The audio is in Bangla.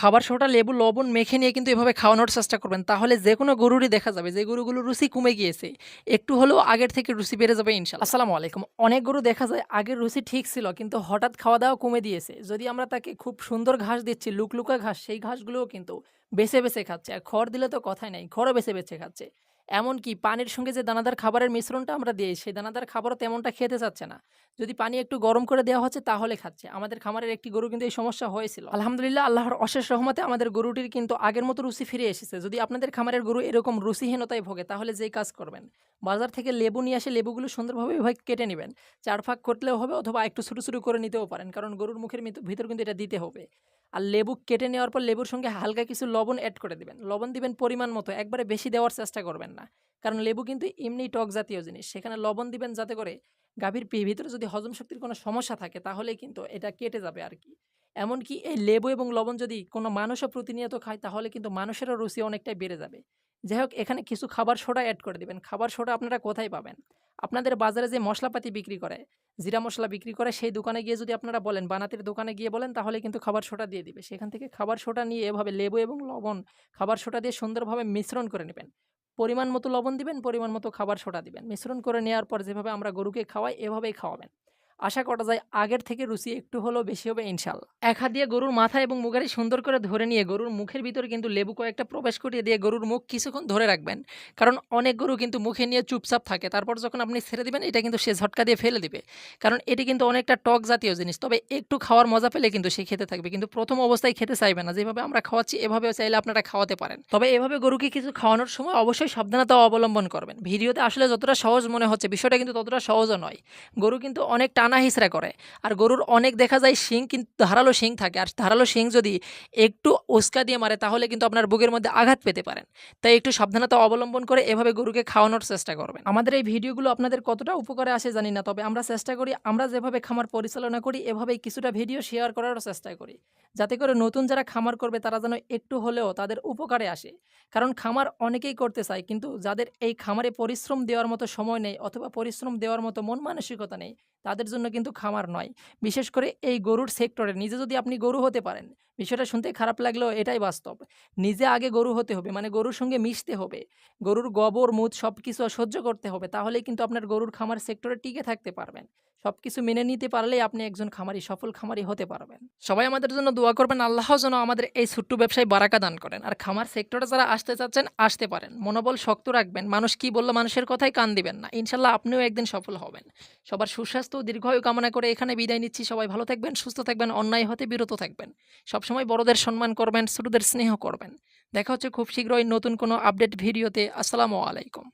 খাবার সোটা লেবু, লবণ মেখে নিয়ে কিন্তু এভাবে খাওয়ানোর চেষ্টা করবেন। তাহলে যে কোনো গরুরই দেখা যাবে, যে গরুগুলো রুচি কমে গিয়েছে, একটু হলেও আগের থেকে রুচি বেড়ে যাবে ইনশাল্লাহ। আসসালামু আলাইকুম। অনেক গরু দেখা যায় আগের রুচি ঠিক ছিল, কিন্তু হঠাৎ খাওয়া দাওয়া কমে দিয়েছে। যদি আমরা তাকে খুব সুন্দর ঘাস দিচ্ছি, লুকলুকা ঘাস, সেই ঘাসগুলোও কিন্তু বেছে বেছে খাচ্ছে। আর খড় দিলে তো কথাই নাই, খড়ও বেছে বেছে খাচ্ছে। এমনকি পানির সঙ্গে যে দানাদার খাবারের মিশ্রণটা আমরা দিই সেই দানাদার খাবারও তেমনটা খেতে চাচ্ছে না। যদি পানি একটু গরম করে দেওয়া হচ্ছে, তাহলে খাচ্ছে। আমাদের খামারের একটি গরু কিন্তু এই সমস্যা হয়েছিল। আলহামদুলিল্লাহ, আল্লাহর অশেষ রহমতে আমাদের গরুটির কিন্তু আগের মতো রুচি ফিরে এসেছে। যদি আপনাদের খামারের গরু এরকম রুচিহীনতায় ভোগে, তাহলে যেই কাজ করবেন, বাজার থেকে লেবু নিয়ে আসে লেবুগুলো সুন্দরভাবে এভাবে কেটে নেবেন। চার ফাঁক করলেও হবে অথবা একটু ছোটো ছোটো করে নিতেও পারেন, কারণ গরুর মুখের ভিতর- ভিতর কিন্তু এটা দিতে হবে। আর লেবু কেটে নেওয়ার পর লেবুর সঙ্গে হালকা কিছু লবণ অ্যাড করে দিবেন। লবণ দিবেন পরিমাণ মতো, একবারে বেশি দেওয়ার চেষ্টা করবেন না। কারণ লেবু কিন্তু এমনি টক জাতীয় জিনিস। সেখানে লবণ দিবেন যাতে করে গাভীর পি ভিতরে যদি হজম শক্তির কোনো সমস্যা থাকে তাহলেই কিন্তু এটা কেটে যাবে আর কি। এমনকি এই লেবু এবং লবণ যদি কোনো মানুষও প্রতিনিয়ত খায়, তাহলে কিন্তু মানুষেরও রুচি অনেকটাই বেড়ে যাবে। যাই হোক এখানে কিছু খাবার সোডা অ্যাড করে দিবেন। খাবার সোডা আপনারা কোথায় পাবেন? আপনাদের বাজারে যে মশলাপাতি বিক্রি করে, জিরা মশলা বিক্রি করে, সেই দোকানে গিয়ে যদি আপনারা বলেন, বানাতের দোকানে গিয়ে বলেন, তাহলে কিন্তু খাবার সোটা দিয়ে দিবে। সেখান থেকে খাবার সোটা নিয়ে এভাবে লেবু এবং লবণ, খাবার সোটা দিয়ে সুন্দরভাবে মিশ্রণ করে নেবেন। পরিমাণ মতো লবণ দিবেন, পরিমাণ মতো খাবার সোটা দিবেন। মিশ্রণ করে নেওয়ার পর যেভাবে আমরা গরুকে খাওয়াই, এভাবেই খাওয়াবেন। আশা করা যায় আগের থেকে রুচি একটু হলেও বেশি হবে ইনশাল্লাহ এক হাত দিয়ে গরুর মাথা এবং মুগারি সুন্দর করে ধরে নিয়ে গরুর মুখের ভিতরে কিন্তু লেবু কয়েকটা প্রবেশ করিয়ে দিয়ে গরুর মুখ কিছুক্ষণ ধরে রাখবেন। কারণ অনেক গরু কিন্তু মুখে নিয়ে চুপচাপ থাকে। তারপর যখন আপনি ছেড়ে দিবেন, এটা কিন্তু সে ঝটকা দিয়ে ফেলে দিবে। কারণ এটি কিন্তু অনেকটা টক জাতীয় জিনিস। তবে একটু খাওয়ার মজা পেলে কিন্তু সে খেতে থাকবে। কিন্তু প্রথম অবস্থায় খেতে চাইবে না। যেভাবে আমরা খাওয়াচ্ছি, এভাবেও চাইলে আপনারা খাওয়াতে পারেন। তবে এভাবে গরুকে কিছু খাওয়ানোর সময় অবশ্যই সাবধানতা অবলম্বন করবেন। ভিডিওতে আসলে যতটা সহজ মনে হচ্ছে, বিষয়টা কিন্তু ততটা সহজও নয়। গরু কিন্তু অনেক টানা হিসরা করে। আর গরুর অনেক দেখা যায় শিং কিন্তু ধারালো শিং থাকে। আর ধারালো শিং যদি একটু উস্কা দিয়ে মারে, তাহলে কিন্তু আপনার বুকের মধ্যে আঘাত পেতে পারেন। তাই একটু সাবধানতা অবলম্বন করে এভাবে গরুকে খাওয়ানোর চেষ্টা করবেন। আমাদের এই ভিডিওগুলো আপনাদের কতটা উপকারে আসে জানি না, তবে আমরা চেষ্টা করি, আমরা যেভাবে খামার পরিচালনা করি, এভাবেই কিছুটা ভিডিও শেয়ার করারও চেষ্টা করি। যাতে করে নতুন যারা খামার করবে, তারা যেন একটু হলেও তাদের উপকারে আসে। কারণ খামার অনেকেই করতে চায়, কিন্তু যাদের এই খামারে পরিশ্রম দেওয়ার মতো সময় নেই, অথবা পরিশ্রম দেওয়ার মতো মন মানসিকতা নেই, তাদের জন্য কিন্তু খামার নয়। বিশেষ করে এই গরুর সেক্টরে নিজে যদি আপনি গরু হতে পারেন, বিষয়টা শুনতে খারাপ লাগলেও এটাই বাস্তব। নিজে আগে গরু হতে হবে মানে গরুর সঙ্গে মিশতে হবে। গরুর গোবর, মুদ সব কিছু সহ্য করতে হবে, তাহলেই কিন্তু আপনার গরুর খামার সেক্টরে টিকে থাকতে পারবেন। সব কিছু মেনে নিতে পারলেই আপনি একজন খামারি, সফল খামারি হতে পারবেন। সবাই আমাদের জন্য দোয়া করবেন, আল্লাহ যেন আমাদের এই ছোট্ট ব্যবসায় বারাকা দান করেন। আর খামার সেক্টরে যারা আসতে চাচ্ছেন, আসতে পারেন। মনোবল শক্ত রাখবেন। মানুষ কি বলল মানুষের কথাই কান দিবেন না। ইনশাল্লাহ আপনিও একদিন সফল হবেন। সবার সুস্বাস্থ্য ও দীর্ঘায়ু কামনা করে এখানে বিদায় নিচ্ছি। সবাই ভালো থাকবেন, সুস্থ থাকবেন, অন্যায় হতে বিরত থাকবেন। সবসময় বড়দের সম্মান করবেন, ছোটদের স্নেহ করবেন। দেখা হচ্ছে খুব শীঘ্রই নতুন কোনো আপডেট ভিডিওতে। আসসালামু আলাইকুম।